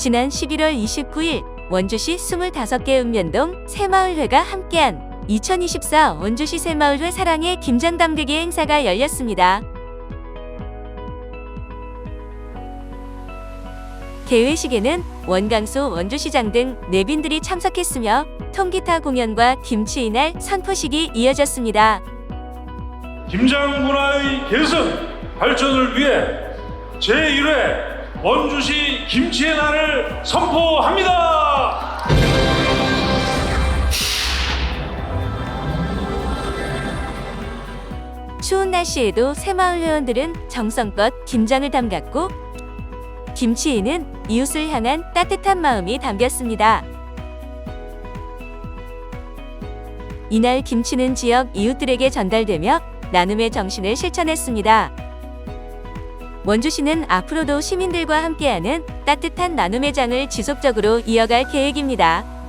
지난 11월 29일 원주시 25개 읍면동 새마을회가 함께한 2024 원주시 새마을회 사랑의 김장 담그기 행사가 열렸습니다. 개회식에는 원강소 원주시장 등 내빈들이 참석했으며 통기타 공연과 김치 이날 선포식이 이어졌습니다. 김장 문화의 개선 발전을 위해 제1회 원주시 김치의 날을 선포합니다. 추운 날씨에도 새마을 회원들은 정성껏 김장을 담갔고 김치에는 이웃을 향한 따뜻한 마음이 담겼습니다. 이날 김치는 지역 이웃들에게 전달되며 나눔의 정신을 실천했습니다. 원주시는 앞으로도 시민들과 함께하는 따뜻한 나눔의 장을 지속적으로 이어갈 계획입니다.